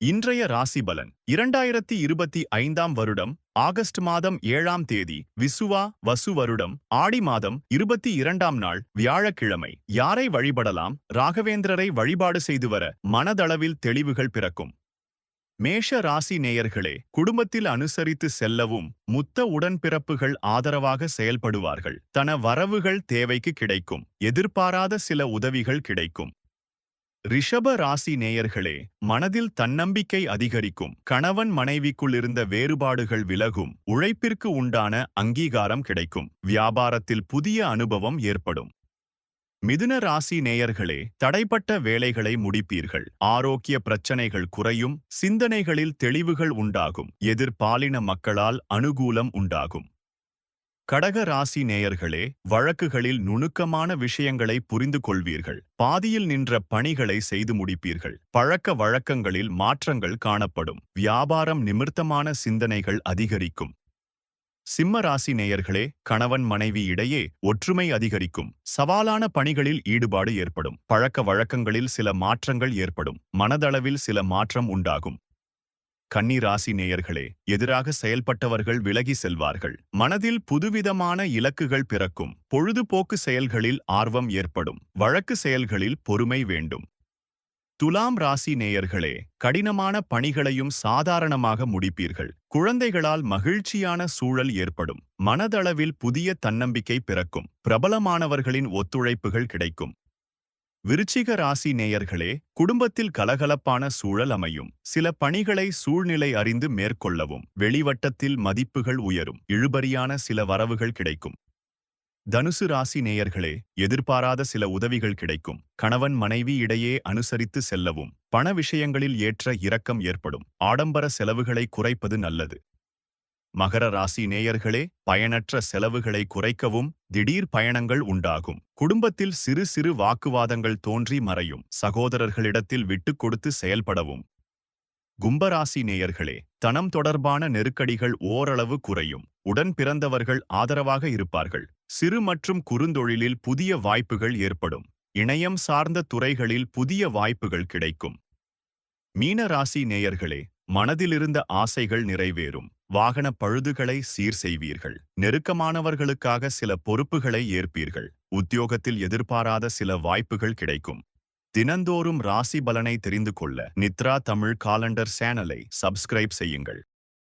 இன்றைய ராசி பலன் இரண்டாயிரத்தி இருபத்தி ஐந்தாம் வருடம் ஆகஸ்ட் மாதம் ஏழாம் தேதி விசுவா வசு வருடம் ஆடி மாதம் இருபத்தி இரண்டாம் நாள் வியாழக்கிழமை. யாரை வழிபடலாம்? ராகவேந்திரரை வழிபாடு செய்து வர மனதளவில் தெளிவுகள் பிறக்கும். மேஷ ராசி நேயர்களே குடும்பத்தில் அனுசரித்து செல்லவும் முத்த உடன்பிறப்புகள் ஆதரவாக செயல்படுவார்கள். தன வரவுகள் தேவைக்கு கிடைக்கும். எதிர்பாராத சில உதவிகள் கிடைக்கும். ரிஷப ராசி நேயர்களே மனதில் தன்னம்பிக்கை அதிகரிக்கும். கணவன் மனைவிக்குள் இருந்த வேறுபாடுகள் விலகும். உழைப்பிற்கு உண்டான அங்கீகாரம் கிடைக்கும். வியாபாரத்தில் புதிய அனுபவம் ஏற்படும். மிதுன ராசி நேயர்களே தடைப்பட்ட வேலைகளை முடிப்பீர்கள். ஆரோக்கிய பிரச்சனைகள் குறையும். சிந்தனைகளில் தெளிவுகள் உண்டாகும். எதிர்பாலின மக்களால் அனுகூலம் உண்டாகும். கடக ராசி நேயர்களே வழக்குகளில் நுணுக்கமான விஷயங்களை புரிந்து கொள்வீர்கள் பாதியில் நின்ற பணிகளை செய்து முடிப்பீர்கள். பழக்க வழக்கங்களில் மாற்றங்கள் காணப்படும். வியாபாரம் நிமிர்த்தமான சிந்தனைகள் அதிகரிக்கும். சிம்ம ராசி நேயர்களே கணவன் மனைவி இடையே ஒற்றுமை அதிகரிக்கும். சவாலான பணிகளில் ஈடுபாடு ஏற்படும். பழக்க வழக்கங்களில் சில மாற்றங்கள் ஏற்படும். மனதளவில் சில மாற்றம் உண்டாகும். கன்னி ராசி நேயர்களே எதிராக செயல்பட்டவர்கள் விலகி செல்வார்கள். மனதில் புதுவிதமான இலக்குகள் பிறக்கும். பொழுதுபோக்கு செயல்களில் ஆர்வம் ஏற்படும். வழக்கு செயல்களில் பொறுமை வேண்டும். துலாம் ராசி நேயர்களே கடினமான பணிகளையும் சாதாரணமாக முடிப்பீர்கள். குழந்தைகளால் மகிழ்ச்சியான சூழல் ஏற்படும். மனதளவில் புதிய தன்னம்பிக்கை பிறக்கும். பிரபலமானவர்களின் ஒத்துழைப்புகள் கிடைக்கும். விருச்சிக ராசி நேயர்களே குடும்பத்தில் கலகலப்பான சூழல் அமையும். சில பணிகளை சூழ்நிலை அறிந்து மேற்கொள்ளவும் வெளிவட்டத்தில் மதிப்புகள் உயரும். இழுபறியான சில வரவுகள் கிடைக்கும். தனுசு ராசி நேயர்களே எதிர்பாராத சில உதவிகள் கிடைக்கும். கணவன் மனைவி இடையே அனுசரித்து செல்லவும் பண விஷயங்களில் ஏற்ற இரக்கம் ஏற்படும். ஆடம்பர செலவுகளை குறைப்பது நல்லது. மகர ராசி நேயர்களே பயனற்ற செலவுகளை குறைக்கவும் திடீர் பயணங்கள் உண்டாகும். குடும்பத்தில் சிறு சிறு வாக்குவாதங்கள் தோன்றி மறையும். சகோதரர்களிடத்தில் விட்டுக் கொடுத்து செயல்படவும். கும்பராசி நேயர்களே தனம் தொடர்பான நெருக்கடிகள் ஓரளவு குறையும். உடன் பிறந்தவர்கள் ஆதரவாக இருப்பார்கள். சிறு மற்றும் குறுந்தொழிலில் புதிய வாய்ப்புகள் ஏற்படும். இணையம் சார்ந்த துறைகளில் புதிய வாய்ப்புகள் கிடைக்கும். மீன ராசி நேயர்களே மனதிலிருந்த ஆசைகள் நிறைவேறும். வாகன பழுதுகளை சீர் செய்வீர்கள். நெருக்கமானவர்களுக்காக சில பொறுப்புகளை ஏற்பீர்கள். உத்தியோகத்தில் எதிர்பாராத சில வாய்ப்புகள் கிடைக்கும். தினந்தோறும் ராசி பலனை தெரிந்து கொள்ள நித்ரா தமிழ் காலண்டர் சேனலை சப்ஸ்கிரைப் செய்யுங்கள்.